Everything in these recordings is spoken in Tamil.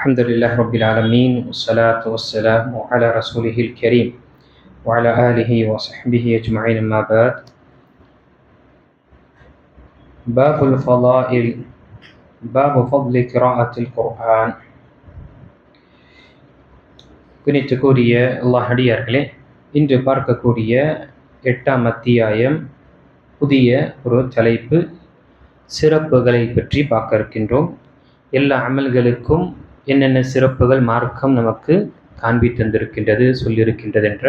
الحمد لله رب العالمين والصلاة والسلام على رسوله الكريم وعلى آله وصحبه أجمعين أما بعد باب الفضائل باب فضل قراءة القرآن கூறிய அல்லாஹ் அடியார்களே இன்று பார்க்கக்கூடிய எட்டாம் அத்தியாயம் புதிய ஒரு தலைப்பு சிறப்புகளை பற்றி பார்க்க இருக்கின்றோம் எல்லா அமல்களுக்கும் என்னென்ன சிறப்புகள் மார்க்கம் நமக்கு காண்பி தந்திருக்கின்றது சொல்லியிருக்கின்றது என்ற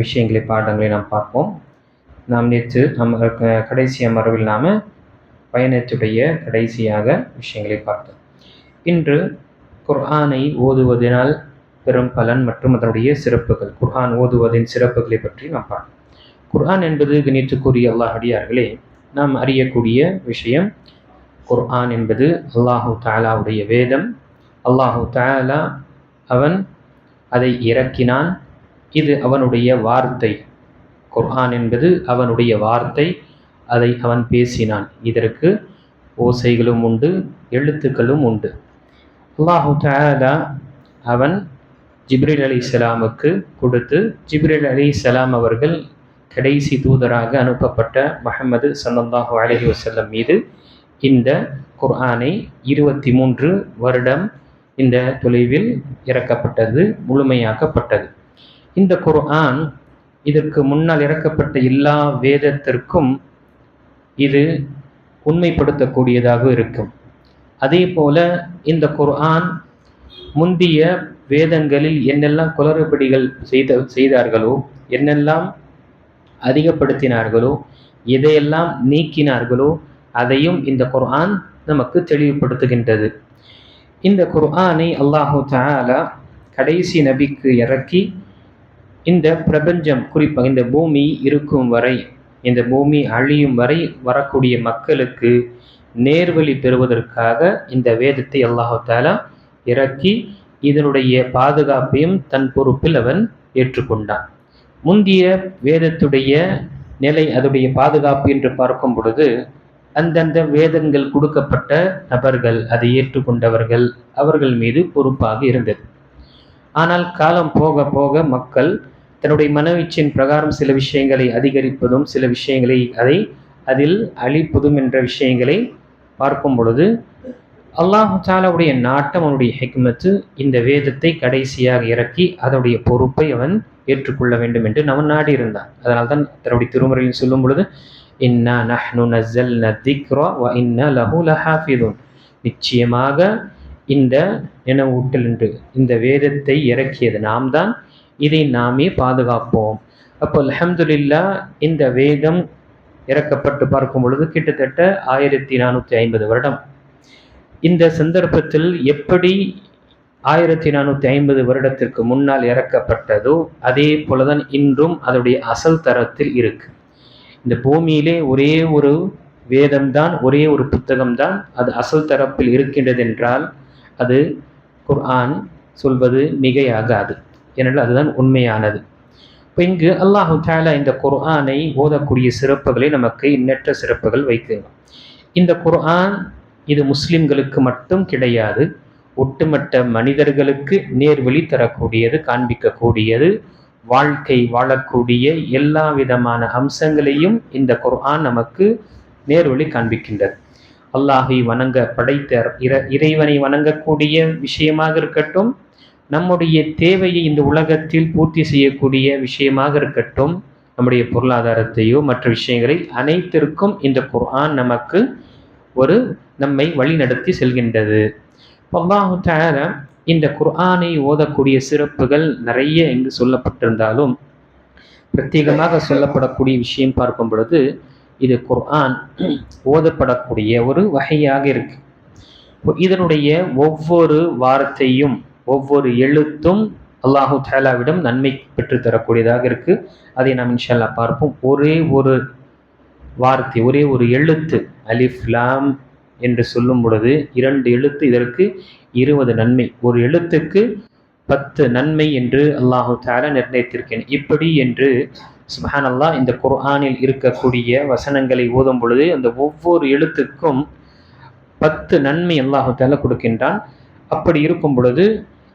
விஷயங்களை பாடங்களை நாம் பார்ப்போம். நாம் நேற்று நம்ம கடைசி அமர்வில் நாம் பயணத்துடைய கடைசியாக விஷயங்களை பார்த்தோம். இன்று குர்ஆனை ஓதுவதனால் பெரும் பலன் மற்றும் அதனுடைய சிறப்புகள் குர்ஆன் ஓதுவதின் சிறப்புகளை பற்றி நாம் பார்ப்போம். குர்ஆன் என்பது கணித்துக்குரிய அல்லாஹ் அடியார்களே நாம் அறியக்கூடிய விஷயம் குர்ஆன் என்பது அல்லாஹு தாலாவுடைய வேதம். அல்லாஹு தாலா அவன் அதை இறக்கினான். இது அவனுடைய வார்த்தை. குர்ஆன் என்பது அவனுடைய வார்த்தை. அதை அவன் பேசினான். இதற்கு ஓசைகளும் உண்டு எழுத்துக்களும் உண்டு. அல்லாஹு தாலா அவன் ஜிப்ரில் அலி இஸ்லாமுக்கு கொடுத்து ஜிப்ரில் அலி இஸ்லாம் அவர்கள் கடைசி தூதராக அனுப்பப்பட்ட மஹமது ஸல்லல்லாஹு அலஹி வசல்லம் மீது இந்த குர்ஆனை இருபத்தி மூன்று வருடம் இந்த தொலைவில் இறக்கப்பட்டது முழுமையாக்கப்பட்டது. இந்த குர்ஆன் இதற்கு முன்னால் இறக்கப்பட்ட எல்லா வேதத்திற்கும் இது உண்மைப்படுத்தக்கூடியதாக இருக்கும். அதே போல இந்த குர்ஆன் முந்திய வேதங்களில் என்னெல்லாம் குளறுபடிகள் செய்த செய்தார்களோ என்னெல்லாம் அதிகப்படுத்தினார்களோ எதையெல்லாம் நீக்கினார்களோ அதையும் இந்த குர்ஆன் நமக்கு தெளிவுபடுத்துகின்றது. இந்த குர்ஆனை அல்லாஹு தாலா கடைசி நபிக்கு இறக்கி இந்த பிரபஞ்சம் குறிப்பாக இந்த பூமி இருக்கும் வரை இந்த பூமி அழியும் வரை வரக்கூடிய மக்களுக்கு நேர்வழி பெறுவதற்காக இந்த வேதத்தை அல்லாஹு தாலா இறக்கி இதனுடைய பாதுகாப்பையும் தன் பொறுப்பில் அவன் ஏற்றுக்கொண்டான். முந்திய வேதத்துடைய நிலை அதனுடைய பாதுகாப்பு என்று பார்க்கும் பொழுது அந்தந்த வேதங்கள் கொடுக்கப்பட்ட நபர்கள் அதை ஏற்றுக்கொண்டவர்கள் அவர்கள் மீது பொறுப்பாக இருந்தது. ஆனால் காலம் போக போக மக்கள் தன்னுடைய மனவீச்சின் பிரகாரம் சில விஷயங்களை அதிகரிப்பதும் சில விஷயங்களை அதை அதில் அழிப்பதும் என்ற விஷயங்களை பார்க்கும் பொழுது அல்லாஹு தாலாவுடைய நாட்டம் அவனுடைய ஹெக்மத்து இந்த வேதத்தை கடைசியாக இறக்கி அதனுடைய பொறுப்பை அவன் ஏற்றுக்கொள்ள வேண்டும் என்று அவன் நாடி இருந்தான். அதனால்தான் தன்னுடைய திருமுறையில் சொல்லும் பொழுது இன்னா நஹ்னு நஸ்ஸல்ன திக்ரா வ இன்னா லஹு லஹாஃபிதுன். நிச்சயமாக இந்த நினைவூட்டல் என்று இந்த வேதத்தை இறக்கியது நாம் தான் இதை நாமே பாதுகாப்போம். அப்போ அலமதுல்லா இந்த வேதம் இறக்கப்பட்டு பார்க்கும் பொழுது கிட்டத்தட்ட ஆயிரத்தி நானூற்றி ஐம்பது வருடம். இந்த சந்தர்ப்பத்தில் எப்படி ஆயிரத்தி நானூற்றி ஐம்பது வருடத்திற்கு முன்னால் இறக்கப்பட்டதோ அதே போலதான் இன்றும் அதனுடைய அசல் தரத்தில் இருக்குது இந்த பூமியிலே ஒரே ஒரு வேதம்தான் ஒரே ஒரு புத்தகம்தான் அது அசல் தரப்பில் இருக்கின்றது என்றால் அது குர்ஆன் சொல்வது மிகையாகாது. ஏனென்றால் அதுதான் உண்மையானது. இப்போ இங்கு அல்லாஹு தாலா இந்த குர்ஆனை ஓதக்கூடிய சிறப்புகளை நமக்கு எண்ணற்ற சிறப்புகள் வைக்கலாம் இந்த குர்ஆன் இது முஸ்லிம்களுக்கு மட்டும் கிடையாது ஒட்டுமொத்த மனிதர்களுக்கு நேர்வழி தரக்கூடியது காண்பிக்கக்கூடியது வாழ்க்கை வாழக்கூடிய எல்லா விதமான அம்சங்களையும் இந்த குர்ஆன் நமக்கு நேர்வழி காண்பிக்கின்றது. அல்லாஹை வணங்க படைத்த இற- இறைவனை வணங்கக்கூடிய விஷயமாக இருக்கட்டும் நம்முடைய தேவையை இந்த உலகத்தில் பூர்த்தி செய்யக்கூடிய விஷயமாக இருக்கட்டும் நம்முடைய பொருளாதாரத்தையோ மற்ற விஷயங்களை அனைத்திற்கும் இந்த குர்ஆன் நமக்கு ஒரு நம்மை வழிநடத்தி செல்கின்றது. அல்லாஹு இந்த குர்ஆனை ஓதக்கூடிய சிறப்புகள் நிறைய இங்கு சொல்லப்பட்டிருந்தாலும் பிரத்யேகமாக சொல்லப்படக்கூடிய விஷயம் பார்க்கும் பொழுது இது குர்ஆன் ஓதப்படக்கூடிய ஒரு வகையாக இருக்கு. இதனுடைய ஒவ்வொரு வார்த்தையும் ஒவ்வொரு எழுத்தும் அல்லாஹு தாலாவிடம் நன்மை பெற்றுத்தரக்கூடியதாக இருக்கு. அதை நாம் இன்ஷால்லா பார்ப்போம். ஒரே ஒரு வார்த்தை ஒரே ஒரு எழுத்து அலிஃப்லாம் என்று சொல்லும் பொழுது இரண்டு எழுத்து இதற்கு இருபது நன்மை. ஒரு எழுத்துக்கு பத்து நன்மை என்று அல்லாஹு தாலா நிர்ணயித்திருக்கேன். இப்படி என்று சுஹான் அல்லாஹ் இந்த குர்ஆனில் இருக்கக்கூடிய வசனங்களை ஓதும் பொழுது அந்த ஒவ்வொரு எழுத்துக்கும் பத்து நன்மை அல்லாஹு தால கொடுக்கின்றான். அப்படி இருக்கும் பொழுது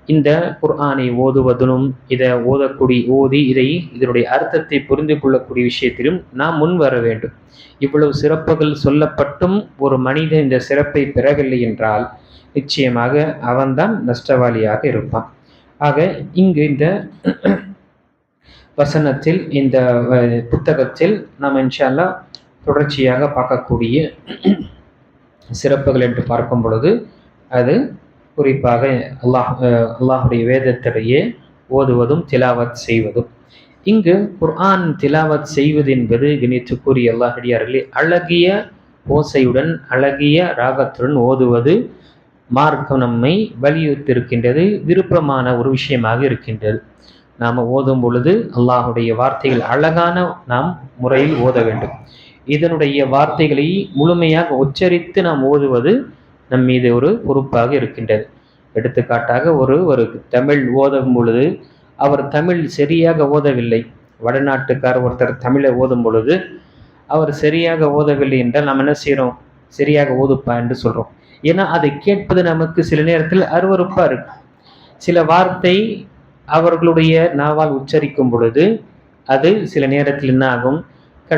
இந்த குர்ஆனை ஓதுவதிலும் இதை ஓதக்கூடிய ஓதி இதை இதனுடைய அர்த்தத்தை புரிந்து கொள்ளக்கூடிய விஷயத்திலும் நாம் முன் வர வேண்டும். இவ்வளவு சிறப்புகள் சொல்லப்பட்டும் ஒரு மனிதன் இந்த சிறப்பை பெறவில்லை என்றால் நிச்சயமாக அவன்தான் நஷ்டவாளியாக இருப்பான். ஆக இங்கு இந்த வசனத்தில் இந்த புத்தகத்தில் நாம் இன்ஷால்லா தொடர்ச்சியாக பார்க்கக்கூடிய சிறப்புகள் என்று பார்க்கும் பொழுது அது குறிப்பாக அல்லாஹ் அல்லாஹுடைய வேதத்திலேயே ஓதுவதும் திலாவத் செய்வதும். இங்கு குர்ஆன் திலாவத் செய்வது என்பது கணித்துக்குரிய அல்லாஹடியார்களே அழகிய ஓசையுடன் அழகிய ராகத்துடன் ஓதுவது மார்க்கம் நம்மை வலியுறுத்தியிருக்கின்றது விருப்பமான ஒரு விஷயமாக இருக்கின்றது. நாம் ஓதும் பொழுது அல்லாஹுடைய வார்த்தைகள் அழகான நாம் முறையில் ஓத வேண்டும். இதனுடைய வார்த்தைகளை முழுமையாக உச்சரித்து நாம் ஓதுவது நம் மீது ஒரு பொறுப்பாக இருக்கின்றது. எடுத்துக்காட்டாக ஒரு ஒரு தமிழ் ஓதும் பொழுது அவர் தமிழ் சரியாக ஓதவில்லை. வடநாட்டுக்கார் ஒருத்தர் தமிழை ஓதும் பொழுது அவர் சரியாக ஓதவில்லை என்றால் நாம் என்ன செய்கிறோம் சரியாக ஓதுப்பா என்று சொல்கிறோம் ஏன்னா அதை கேட்பது நமக்கு சில நேரத்தில் அருவருப்பாக இருக்கும். சில வார்த்தை அவர்களுடைய நாவால் உச்சரிக்கும் பொழுது அது சில நேரத்தில் என்ன ஆகும்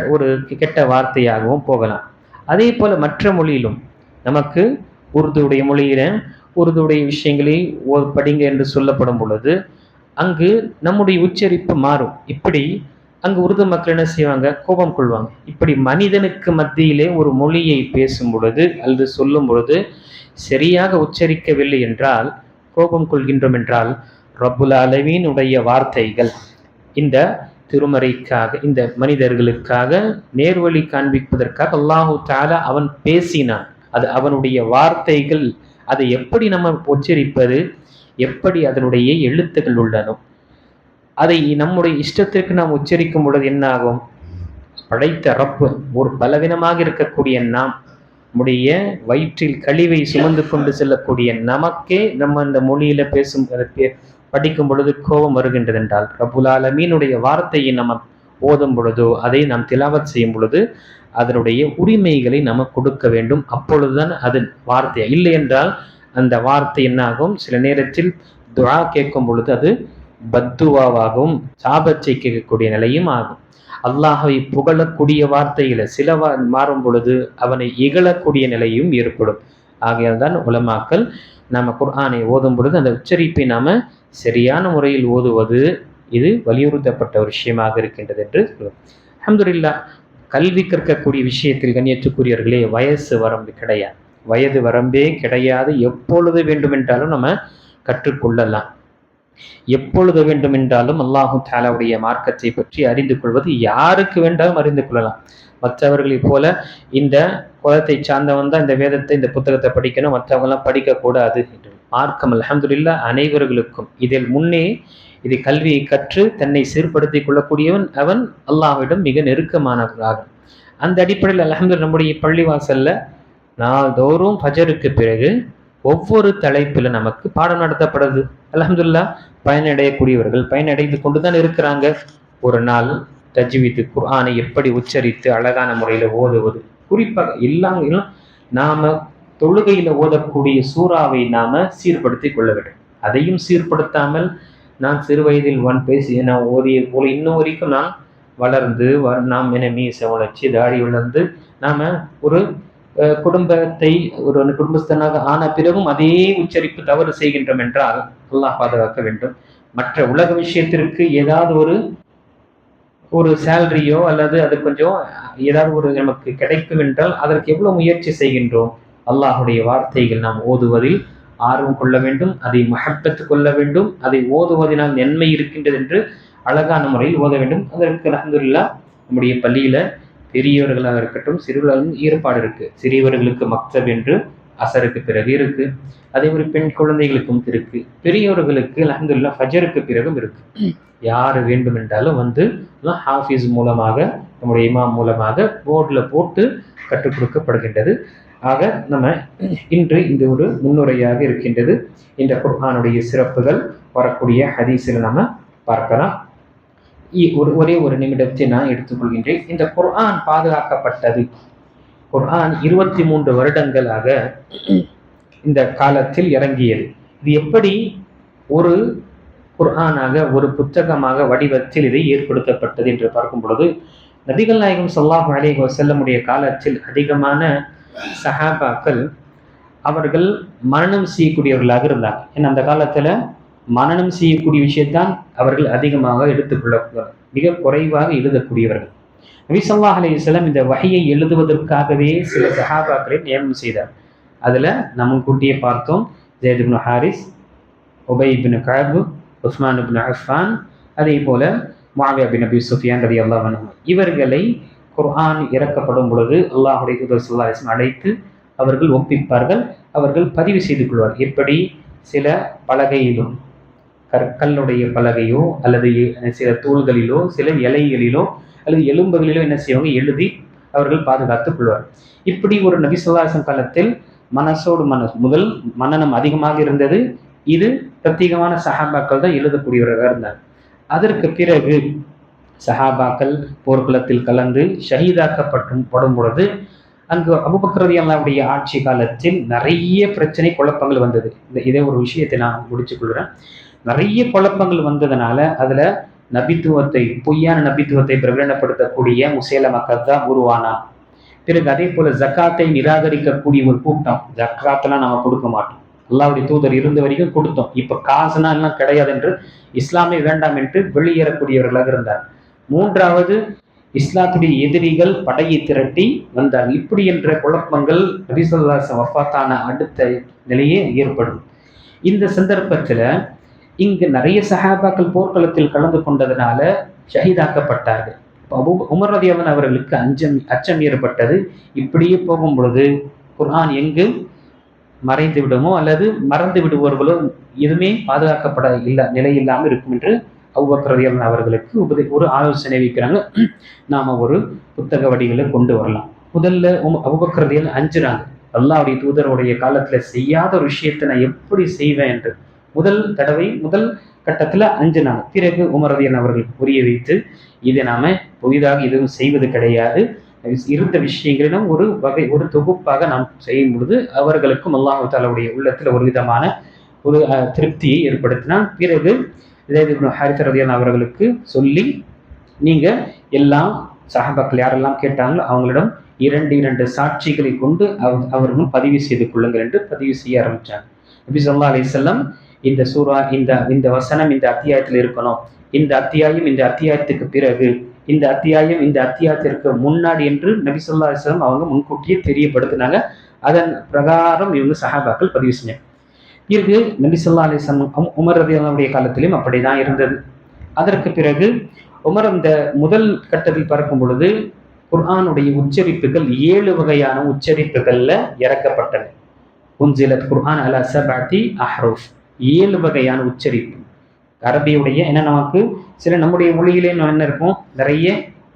ஒரு கெட்ட வார்த்தையாகவும் போகலாம். அதே போல மற்ற மொழியிலும் நமக்கு உருதுடைய மொழியில உருதுடைய விஷயங்களை ஓ- படிங்க என்று சொல்லப்படும் பொழுது அங்கு நம்முடைய உச்சரிப்பு மாறும். இப்படி அங்கு உருது மக்கள் என்ன செய்வாங்க? கோபம் கொள்வாங்க. இப்படி மனிதனுக்கு மத்தியிலே ஒரு மொழியை பேசும் பொழுது அல்லது சொல்லும் பொழுது சரியாக உச்சரிக்கவில்லை என்றால் கோபம் கொள்கின்றோம் என்றால் ரப்புல் அளவீனுடைய வார்த்தைகள் இந்த திருமறைக்காக இந்த மனிதர்களுக்காக நேர்வழி காண்பிப்பதற்காக அல்லாஹு தாலா அவன் பேசினான். அது அவனுடைய வார்த்தைகள். அதை எப்படி நம்ம உச்சரிப்பது? எப்படி அதனுடைய எழுத்துக்கள் உள்ளனோ? அதை நம்முடைய இஷ்டத்திற்கு நாம் உச்சரிக்கும் பொழுது என்ன ஆகும் படைத்த ரப்பு ஒரு பலவீனமாக இருக்கக்கூடிய நாம் நம்முடைய வயிற்றில் கழிவை சுமந்து கொண்டு செல்லக்கூடிய நமக்கே நம்ம அந்த மொழியில பேசும் பே- படிக்கும் பொழுது கோபம் வருகின்றது என்றால் ரப்புல் வார்த்தையை நம்ம ஓதும் பொழுதோ அதை நாம் திலாவத் செய்யும் பொழுது அதனுடைய உரிமைகளை நம்ம கொடுக்க வேண்டும். அப்பொழுதுதான் அது வார்த்தை இல்லை என்றால் அந்த வார்த்தை என்னாகும்? சில நேரத்தில் துழா கேட்கும் பொழுது அது பத்துவாவாகவும் சாபச்சை கேட்கக்கூடிய நிலையும் ஆகும். அல்லாஹை புகழக்கூடிய வார்த்தையில சில மாறும் பொழுது அவனை இகழக்கூடிய நிலையும் ஏற்படும். ஆகையால் தான் உலமாக்கள் நாம் குர்ஆனை ஓதும் பொழுது அந்த உச்சரிப்பை நாம் சரியான முறையில் ஓதுவது இது வலியுறுத்தப்பட்ட ஒரு விஷயமாக இருக்கின்றது என்று சொல்லுவோம் அஹமதுல்லா கல்வி கற்கக்கூடிய விஷயத்தில் கண்ணியத்துக்குரியவர்களே வயசு வரம்பு கிடையாது. வயது வரம்பே கிடையாது. எப்பொழுது வேண்டுமென்றாலும் நம்ம கற்றுக்கொள்ளலாம். எப்பொழுது வேண்டுமென்றாலும் அல்லாஹு தாலாவுடைய மார்க்கத்தை பற்றி அறிந்து கொள்வது யாருக்கு வேண்டாலும் அறிந்து கொள்ளலாம். மற்றவர்களைப் போல இந்த குலத்தை சார்ந்தவன் தான் இந்த வேதத்தை இந்த புத்தகத்தை படிக்கணும் மற்றவங்கெல்லாம் படிக்கக்கூடாது என்று. மார்க்கம் அலமதுல்லா அனைவர்களுக்கும் இதில் முன்னே இது கல்வியை கற்று தன்னை சீர்படுத்திக் கொள்ளக்கூடியவன் அவன் அல்லாஹ்விடம் மிக நெருக்கமானவராகும் அந்த அடிப்படையில் அலமது நம்முடைய பள்ளிவாசல்ல நாள்தோறும் ஃபஜருக்கு பிறகு ஒவ்வொரு தலைப்பில் நமக்கு பாடம் நடத்தப்படுது. அலமதுல்லா பயனடையக்கூடியவர்கள் பயனடைந்து கொண்டு தான் இருக்கிறாங்க. ஒரு நாள் தஜ்வீது குர்ஆனை எப்படி உச்சரித்து அழகான முறையில் ஓதுவது? குறிப்பாக இல்லாம நாம தொழுகையில் ஓதக்கூடிய சூறாவை நாம சீர்படுத்தி கொள்ள வேண்டும். அதையும் சீர்படுத்தாமல் நான் சிறு வயதில் ஒன் பேசி நான் ஓதிய போல இன்னும் வரைக்கும் நான் வளர்ந்து வ- நாம் என மீச வளர்ச்சி தாடி வளர்ந்து நாம் ஒரு குடும்பத்தை ஒரு குடும்பஸ்தனாக ஆன பிறகும் அதே உச்சரிப்பு தவறு செய்கின்றோம் என்றால் அல்லாஹ் பாதுகாக்க வேண்டும். மற்ற உலக விஷயத்திற்கு ஏதாவது ஒரு ஒரு சேலரியோ அல்லது அது கொஞ்சம் ஏதாவது ஒரு நமக்கு கிடைக்கும் என்றால் அதற்கு எவ்வளவு முயற்சி செய்கின்றோம்? அல்லாஹுடைய வார்த்தைகள் நாம் ஓதுவதில் ஆர்வம் கொள்ள வேண்டும் அதை மகப்பத்து கொள்ள வேண்டும் அதை ஓதுவதனால் நன்மை இருக்கின்றது என்று அழகான முறையில் ஓத வேண்டும். அதற்கு அலமதுல்லா நம்முடைய பள்ளியில பெரியவர்களாக இருக்கட்டும் சிறுவர்களும் ஈடுபாடு இருக்கு. சிறியவர்களுக்கு மக்தப் என்று அசருக்கு பிறகு இருக்கு. அதே மாதிரி பெண் குழந்தைகளுக்கும் இருக்கு. பெரியவர்களுக்கு அலமதுல்லா ஃபஜருக்கு பிறகும் இருக்கு. யார் வேண்டுமென்றாலும் வந்து ஹாஃபிஸ் மூலமாக நம்முடைய இமாம் மூலமாக போர்டில் போட்டு கற்றுக் கொடுக்கப்படுகின்றது. ஆக நம்ம இன்று இந்த ஒரு முன்னுரையாக இருக்கின்றது. இந்த குர்ஆனுடைய சிறப்புகள் வரக்கூடிய ஹதீஸில் நம்ம பார்க்கலாம். ஒரு ஒரே ஒரு நிமிடத்தை நான் எடுத்துக்கொள்கின்றேன். இந்த குர்ஆன் பாதுகாக்கப்பட்டது. குர்ஆன் இருபத்தி மூன்று வருடங்களாக இந்த காலத்தில் இறங்கியது. இது எப்படி ஒரு குர்ஆனாக ஒரு புத்தகமாக வடிவத்தில் இது ஏற்படுத்தப்பட்டது என்று பார்க்கும் பொழுது நபிகள் நாயகம் சொல்லாஹு அலேஹ் செல்லமுடைய காலத்தில் அதிகமான சஹாபாக்கள் அவர்கள் மரணம் செய்யக்கூடியவர்களாக இருந்தாங்க. ஏன்னா அந்த காலத்தில் மனநம் செய்யக்கூடிய விஷயத்தான் அவர்கள் அதிகமாக எடுத்துக்கொள்ள மிக குறைவாக எழுதக்கூடியவர்கள். நபிசல்லா அலையம் இந்த வகையை எழுதுவதற்காகவே சில சஹாபாக்களை நியமனம் செய்தார். அதில் நம்ம கூட்டியே பார்த்தோம். Zaid Haris Ubai ibn Kaab Usman ibn Affan அதே போல் முஆவியா பின் அபி சுஃபியான் ரதி அல்லாஹ் இவர்களை குர்ஆன் இறக்கப்படும் பொழுது அல்லாஹுடைய தூதர் ஸல்லல்லாஹு அழைத்து அவர்கள் ஒப்பிப்பார்கள் அவர்கள் பதிவு செய்து கொள்வார் எப்படி சில பலகையிலும் கற்களுடைய பலகையோ அல்லது சில தூள்களிலோ சில இலைகளிலோ அல்லது எலும்புகளிலோ என்ன செய்வாங்க? எழுதி அவர்கள் பாதுகாத்துக் கொள்வார். இப்படி ஒரு நபி காலத்தில் மனசோடு மனசு முதல் மன்னனம் அதிகமாக இருந்தது. இது பிரத்யேகமான சஹாபாக்கள் தான் எழுதக்கூடியவராக இருந்தார் அதற்கு பிறகு சஹாபாக்கள் போர்க்குளத்தில் கலந்து ஷஹீதாக்கப்பட்டும் படும் பொழுது அங்கு அபுபக்கரதி ஆட்சி காலத்தில் நிறைய பிரச்சனை குழப்பங்கள் வந்தது. இந்த இதே ஒரு விஷயத்தை நான் முடிச்சுக்கொள்கிறேன் நிறைய குழப்பங்கள் வந்ததுனால அதில் நபித்துவத்தை பொய்யான நபித்துவத்தை பிரகடனப்படுத்தக்கூடிய முசேல மக்கள் தான் உருவானான் பிறகு அதே போல ஜக்காத்தை நிராகரிக்கக்கூடிய ஒரு கூட்டம் ஜக்காத்தெல்லாம் நம்ம கொடுக்க மாட்டோம். அல்லாவுடைய தூதர் இருந்த வரைக்கும் கொடுத்தோம். இப்போ காசுனா எல்லாம் கிடையாது என்று இஸ்லாமே வேண்டாம் என்று வெளியேறக்கூடியவர்களாக இருந்தார் மூன்றாவது இஸ்லாத்துடைய எதிரிகள் படையை திரட்டி வந்தார் இப்படி என்ற குழப்பங்கள் நபிசல்லாச வஃபாத்தான அடுத்த நிலையே ஏற்படும். இந்த சந்தர்ப்பத்தில் இங்கு நிறைய சஹாபாக்கள் போர்க்களத்தில் கலந்து கொண்டதுனால ஷஹீதாக்கப்பட்டார்கள். அப்ப உமர் அவர்களுக்கு அஞ்சம் அச்சம் ஏற்பட்டது. இப்படியே போகும் பொழுது குர்ஆன் எங்கு மறைந்து விடுமோ அல்லது மறந்து விடுபவர்களோ எதுவுமே பாதுகாக்கப்பட இல்லை நிலை இல்லாமல் இருக்கும் என்று அபூபக்கர் அவர்களுக்கு உபதி ஒரு ஆலோசனை வைக்கிறாங்க. நாம் ஒரு புத்தக வடிகளை கொண்டு வரலாம். முதல்ல உம் அஞ்சுறாங்க. அல்லாவுடைய தூதருடைய காலத்தில் செய்யாத ஒரு விஷயத்தை நான் எப்படி செய்வேன் என்று. முதல் தடவை முதல் கட்டத்தில் அஞ்சினாங்க. பிறகு உமரதியன் அவர்கள் புரிய வைத்து இதை நாம் புதிதாக எதுவும் செய்வது கிடையாது. இருந்த விஷயங்களிலும் ஒரு வகை ஒரு தொகுப்பாக நாம் செய்யும் பொழுது அவர்களுக்கும் அல்லாஹு தாலாவுடைய ஒரு விதமான ஒரு திருப்தியை ஏற்படுத்தினான். பிறகு ஜெயித் இப்னு ஹாரிஸ் ரதியான் அவர்களுக்கு சொல்லி நீங்கள் எல்லாம் சஹாபாக்கள் யாரெல்லாம் கேட்டாங்களோ அவங்களிடம் இரண்டு இரண்டு சாட்சிகளை கொண்டு அவ- அவர்களும் பதிவு செய்து கொள்ளுங்கள் என்று பதிவு செய்ய ஆரம்பித்தாங்க நபி சொல்லா அலிசல்லாம் இந்த சூரா இந்த இந்த வசனம் இந்த அத்தியாயத்தில் இருக்கணும். இந்த அத்தியாயம் இந்த அத்தியாயத்துக்கு பிறகு இந்த அத்தியாயம் இந்த அத்தியாயத்திற்கு முன்னாடி என்று நபி சொல்லா அலிஸ்லாம் அவங்க முன்கூட்டியே தெரியப்படுத்தினாங்க. அதன் பிரகாரம் இவங்க சஹாபாக்கள் பதிவு செஞ்சாங்க. இது நபி ஸல்லல்லாஹு அலைஹி உமர் ரலியல்லாஹுடைய காலத்திலும் அப்படிதான் இருந்தது. அதற்கு பிறகு உமர் அந்த முதல் கட்டத்தில் பறக்கும் பொழுது குர்ஆனுடைய உச்சரிப்புகள் ஏழு வகையான உச்சரிப்புகளில் இறக்கப்பட்டன. உன்சிலத் குர்ஆன் அலா சபாத்தி அஹ்ரூஃப். ஏழு வகையான உச்சரிப்பு. அரபியுடைய ஏன்னா நமக்கு? சில நம்முடைய மொழியிலே என்ன இருக்கும்? நிறைய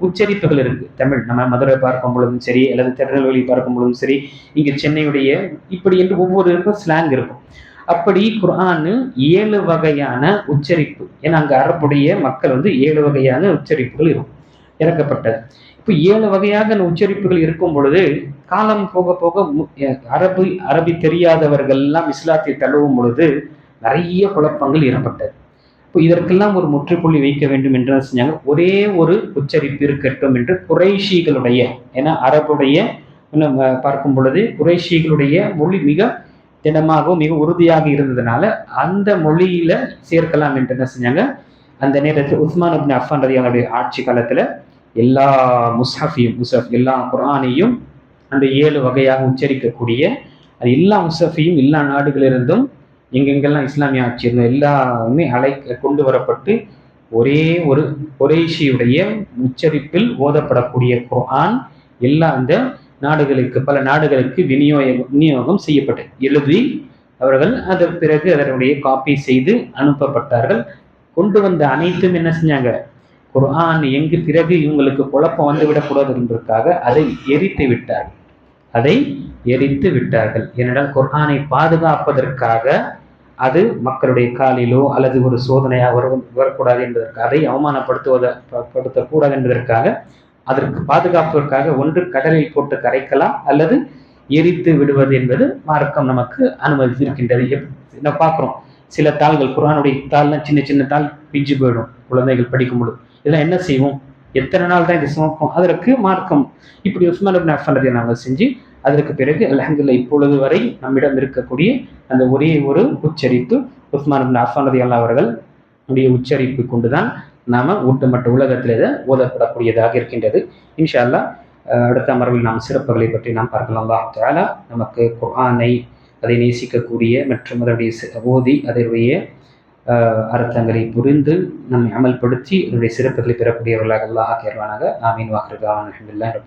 உச்சரிப்புகள் இருக்கு. தமிழ் நம்ம மதுரை பார்க்கும் பொழுதும் சரி அல்லது திருநெல்வேலி பார்க்கும் பொழுதும் சரி இங்கே சென்னையுடைய இப்படி என்று ஒவ்வொரு இருக்கும் ஸ்லாங் இருக்கும். அப்படி குரானு ஏழு வகையான உச்சரிப்பு. ஏன்னா அங்கே அரபுடைய மக்கள் வந்து ஏழு வகையான உச்சரிப்புகள் இருக்கும் இறக்கப்பட்டது. இப்போ ஏழு வகையாக அந்த உச்சரிப்புகள் இருக்கும் பொழுது காலம் போக போக மு- அரபு அரபி தெரியாதவர்கள் எல்லாம் இஸ்லாத்தை தழுவும் பொழுது நிறைய குழப்பங்கள் ஏற்பட்டது. இப்போ இதற்கெல்லாம் ஒரு முற்றுப்புள்ளி வைக்க வேண்டும் என்று செஞ்சாங்க? ஒரே ஒரு உச்சரிப்பு இருக்கட்டும் என்று குறைஷிகளுடைய ஏன்னா அரபுடைய இன்னும், பார்க்கும் பொழுது குறைஷிகளுடைய மொழி மிக திடமாகவும் மிக உறுதியாக இருந்ததுனால அந்த மொழியில சேர்க்கலாம் என்று என்ன செஞ்சாங்க? அந்த நேரத்தில் உஸ்மான் அப்னி அஃபான் ரதியாவுடைய ஆட்சி காலத்துல எல்லா முஸ்ஹஃபையும் முசஃப் எல்லா குரானையும் அந்த ஏழு வகையாக உச்சரிக்கக்கூடிய அது எல்லா முசஃபியும் எல்லா நாடுகளிலிருந்தும் எங்கெங்கெல்லாம் இஸ்லாமிய ஆட்சி இருந்தோ எல்லாமே அலை கொண்டு வரப்பட்டு ஒரே ஒரு குறைஷியுடைய உச்சரிப்பில் ஓதப்படக்கூடிய குரான் எல்லா அந்த நாடுகளுக்கு பல நாடுகளுக்கு விநியோகம் விநியோகம் செய்யப்பட்டது. எழுதி அவர்கள் அதன் பிறகு அதனுடைய காப்பி செய்து அனுப்பப்பட்டார்கள். கொண்டு வந்த அனைத்தும் என்ன செஞ்சாங்க? குர்ஆன் எங்கு பிறகு இவங்களுக்கு குழப்பம் வந்து விடக்கூடாது என்பதற்காக அதை எரித்து விட்டார்கள். அதை எரித்து விட்டார்கள். ஏனென்றால் குர்ஆனை பாதுகாப்பதற்காக அது மக்களுடைய காலிலோ அல்லது ஒரு சோதனையாக வர வரக்கூடாது என்பதற்காக அதை அவமானப்படுத்துவத படுத்தக்கூடாது என்பதற்காக அதற்கு பாதுகாப்பதற்காக ஒன்று கடலில் போட்டு கரைக்கலாம் அல்லது எரித்து விடுவது என்பது மார்க்கம் நமக்கு அனுமதித்திருக்கின்றது. எப்- நம்ம பார்க்குறோம். சில தாள்கள் குரானுடைய தாள்லாம் சின்ன சின்ன தாள் பிஞ்சு போயிடும் குழந்தைகள் படிக்கும்போது இதெல்லாம் என்ன செய்வோம்? எத்தனை நாள் தான் இது சுமப்போம்? அதற்கு மார்க்கம். இப்படி உஸ்மான் இப்னு அஃபான் நாங்கள் செஞ்சு அதற்கு பிறகு அல்ஹம்துலில்லாஹ் இப்பொழுது வரை நம்மிடம் இருக்கக்கூடிய அந்த ஒரே ஒரு உச்சரிப்பு உஸ்மான் இப்னு அஃபான் ரதி அல்லா அவர்கள் உடைய உச்சரிப்பு கொண்டுதான் நாம ஒட்டுமொத்த உலகத்தில் இதை ஓதப்படக்கூடியதாக இருக்கின்றது. இன்ஷா அல்லாஹ் அடுத்த அமர்வில் நாம் சிறப்புகளை பற்றி நாம் பார்க்கலாம். அல்லாஹாலா நமக்கு குர்ஆனை அதை நேசிக்கக்கூடிய மற்றும் அதனுடைய ஓதி அதனுடைய அர்த்தங்களை புரிந்து நம்மை அமல்படுத்தி அதனுடைய சிறப்புகளை பெறக்கூடியவர்களாக அல்லாஹா ஆக்கியர்வானாக ஆமீன். வாக்குறது அல்ஹம்துலில்லாஹ்